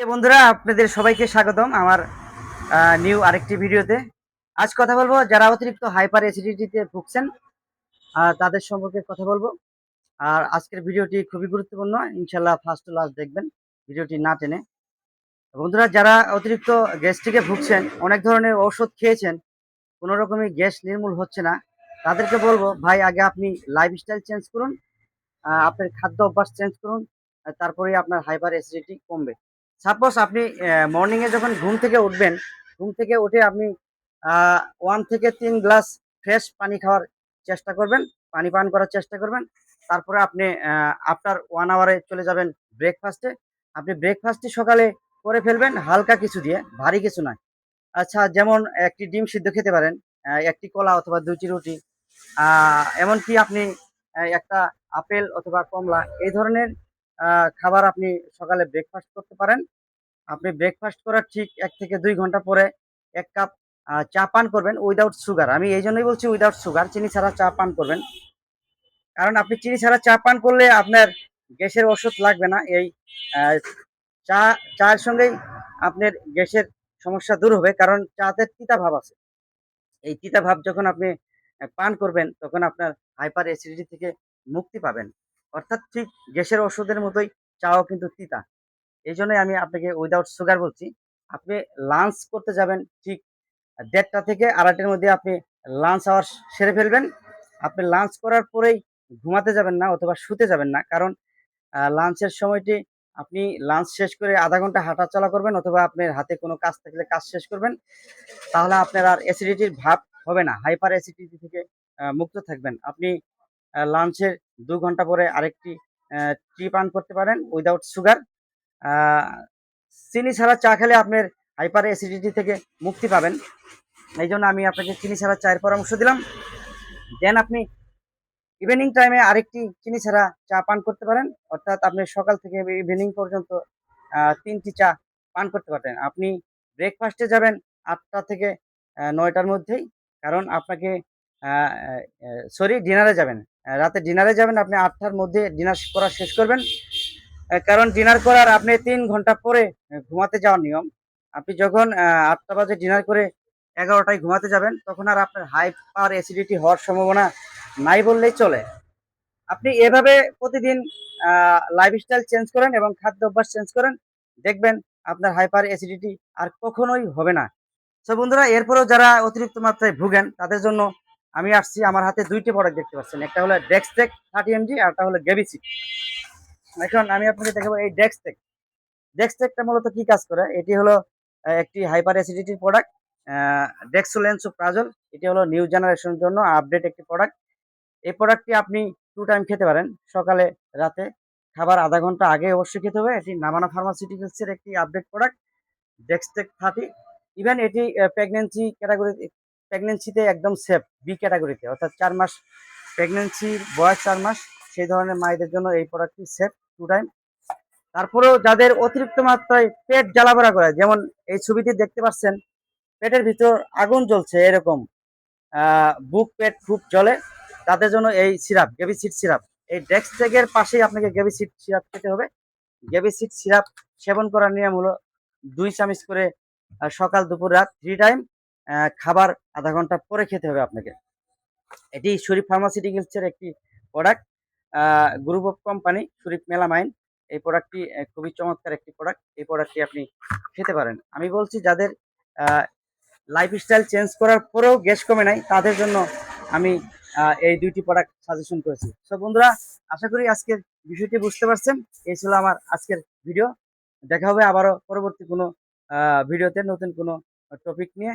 বন্ধুরা, আপনাদের সবাইকে স্বাগতম আমার নিউ আরেকটি ভিডিওতে। আজ কথা বলব, যারা অতিরিক্ত হাইপার অ্যাসিডিটিতে ভুগছেন তাদের সম্পর্কে কথা বলব। আর আজকের ভিডিওটি খুবই গুরুত্বপূর্ণ ইনশাল্লাহ ফার্স্ট টু লাস্ট দেখবেন ভিডিওটি না টেনে। বন্ধুরা, যারা অতিরিক্ত গ্যাস্ট্রিকে ভুগছেন, অনেক ধরনের ঔষধ খেয়েছেন, কোনো রকমই গ্যাস নির্মূল হচ্ছে না, তাদেরকে বলব, ভাই, আগে আপনি লাইফস্টাইল চেঞ্জ করুন আপনার খাদ্য অভ্যাস চেঞ্জ করুন তারপরে আপনার হাইপার অ্যাসিডিটি কমবে। সাপোজ আপনি মর্নিং এ যখন ঘুম থেকে উঠবেন, ঘুম থেকে উঠে আপনি ওয়ান থেকে তিন গ্লাস ফ্রেশ পানি খাওয়ার চেষ্টা করবেন, পানি পান করার চেষ্টা করবেন। তারপরে আপনি আফটার ওয়ান আওয়ারে চলে যাবেন ব্রেকফাস্টে আপনি ব্রেকফাস্টটি সকালে করে ফেলবেন, হালকা কিছু দিয়ে, ভারী কিছু নয়। আচ্ছা যেমন একটি ডিম সিদ্ধ খেতে পারেন একটি কলা অথবা দুটি রুটি এমনকি আপনি একটা আপেল অথবা কমলা, এই ধরনের খাবার আপনি সকালে ব্রেকফাস্ট করতে পারেন। আপনি ব্রেকফাস্ট করার ঠিক এক থেকে দুই ঘণ্টা পরে এক কাপ চা পান করবেন উইদাউট সুগার আমি এই জন্যই বলছি উইদাউট সুগার চিনি ছাড়া চা পান করবেন। কারণ আপনি চিনি ছাড়া চা পান করলে আপনার গ্যাসের ওষুধ লাগবে না। এই চা, চায়ের সঙ্গেই আপনার গ্যাসের সমস্যা দূর হবে কারণ চাতে তিতা ভাব আছে। এই তিতা ভাব যখন আপনি পান করবেন তখন আপনার হাইপার অ্যাসিডিটি থেকে মুক্তি পাবেন। অর্থাৎ ঠিক গ্যাসের ওষুধের মতোই চাও কিন্তু তিতা। এই জন্যই আমি আপনাকে উইদাউট সুগার বলছি, আপনি লাঞ্চ করতে যাবেন ঠিক দেড়টা থেকে আড়াইটার মধ্যে আপনি লাঞ্চ আওয়ার সেরে ফেলবেন। আপনি লাঞ্চ করার পরেই ঘুমাতে যাবেন না অথবা শুতে যাবেন না, কারণ লাঞ্চের সময়টি আপনি লাঞ্চ শেষ করে আধা ঘণ্টা হাঁটা চলা করবেন অথবা আপনার হাতে কোনো কাজ থাকলে কাজ শেষ করবেন। তাহলে আপনার আর অ্যাসিডিটির ভাব হবে না হাইপার অ্যাসিডিটি থেকে মুক্ত থাকবেন। আপনি লাঞ্চের দু ঘণ্টা পরে আরেকটি টি পান করতে পারেন উইদাউট সুগার চিনি ছাড়া চা খেলে আপনার হাইপার অ্যাসিডিটি থেকে মুক্তি পাবেন। এই জন্য আমি আপনাকে চিনি ছাড়া চায়ের পরামর্শ দিলাম। দেন আপনি ইভিনিং টাইমে আরেকটি চিনি ছাড়া চা পান করতে পারেন। অর্থাৎ আপনি সকাল থেকে ইভিনিং পর্যন্ত তিনটি চা পান করতে পারেন আপনি ব্রেকফাস্টে যাবেন আটটা থেকে নয়টার মধ্যেই। কারণ আপনাকে সরি ডিনারে যাবেন। রাতে ডিনারে যাবেন, আপনি আটটার মধ্যে ডিনার করা শেষ করবেন। কারণ ডিনার করার আপনি তিন ঘণ্টা পরে ঘুমাতে যাওয়ার নিয়ম। আপনি যখন আটটা বাজে ডিনার করে এগারোটায় ঘুমাতে যাবেন, তখন আর আপনার হাই পাওয়ার অ্যাসিডিটি হওয়ার সম্ভাবনা নাই বললেই চলে। আপনি এভাবে প্রতিদিন লাইফস্টাইল চেঞ্জ করেন এবং খাদ্য অভ্যাস চেঞ্জ করেন, দেখবেন আপনার হাইপার অ্যাসিডিটি আর কখনোই হবে না। তো বন্ধুরা, এরপরেও যারা অতিরিক্ত মাত্রায় ভুগেন, তাদের জন্য আমি আসছি, আমার হাতে দুইটি প্রোডাক্ট দেখতে পাচ্ছেন। একটা হলো ডেক্সটেক থার্টি এমজি আর একটা হলো গেবিসিক এখন আমি আপনাকে দেখাবো এই ডেক্সটেক ডেক্সটেকটা মূলত কি কাজ করে? এটি হলো একটি হাইপার অ্যাসিডিটির প্রোডাক্ট ডেক্সোলেন্সো প্রাজল এটি হলো নিউ জেনারেশনের জন্য আপডেট একটি প্রোডাক্ট এই প্রোডাক্টটি আপনি টু টাইম খেতে পারেন। সকালে, রাতে, খাবার আধা ঘণ্টা আগে অবশ্যই খেতে হবে। এটি নামানা ফার্মাসিউটিক্যালসের একটি update product Dextec thirty even এটি প্রেগনেন্সি ক্যাটাগরি প্রেগনেন্সিতে একদম সেফ বি ক্যাটাগরিতে অর্থাৎ চার মাস প্রেগনেন্সির বয়স চার মাস, সেই ধরনের মায়েদের জন্য এই প্রোডাক্টটি সেফ টু টাইম তারপরেও যাদের অতিরিক্ত মাত্রায় পেট জ্বালাপোড়া করে, যেমন এই ছবিটি দেখতে পাচ্ছেন, পেটের ভিতর আগুন জ্বলছে এরকম। বুক, পেট খুব জ্বলে, তাদের জন্য এই সিরাপ গেবিসিড সিরাপ এই ডেক্সটেকের পাশেই আপনাকে গেবিসিড সিরাপ খেতে হবে। গেবিসিড সিরাপ সেবন করার নিয়ম হলো দুই চামচ করে সকাল, দুপুর, রাত থ্রি টাইম খাবার আধা ঘণ্টা পরে খেতে হবে আপনাকে। এটি শরীফ ফার্মাসিউটিক্যালসের একটি product group of company Sharif melamine. এই প্রোডাক্টটি খুবই চমৎকার একটি প্রোডাক্ট এই প্রোডাক্টটি আপনি খেতে পারেন। আমি বলছি যাদের লাইফস্টাইল চেঞ্জ করার পরেও গ্যাস কমে নাই, তাদের জন্য আমি এই দুইটি প্রোডাক্ট সাজেশন করেছি। সো বন্ধুরা, আশা করি আজকের বিষয়টি বুঝতে পারছেন। এই ছিল আমার আজকের ভিডিও দেখা হবে আবারও পরবর্তী কোনো ভিডিওতে নতুন কোনো টপিক নিয়ে।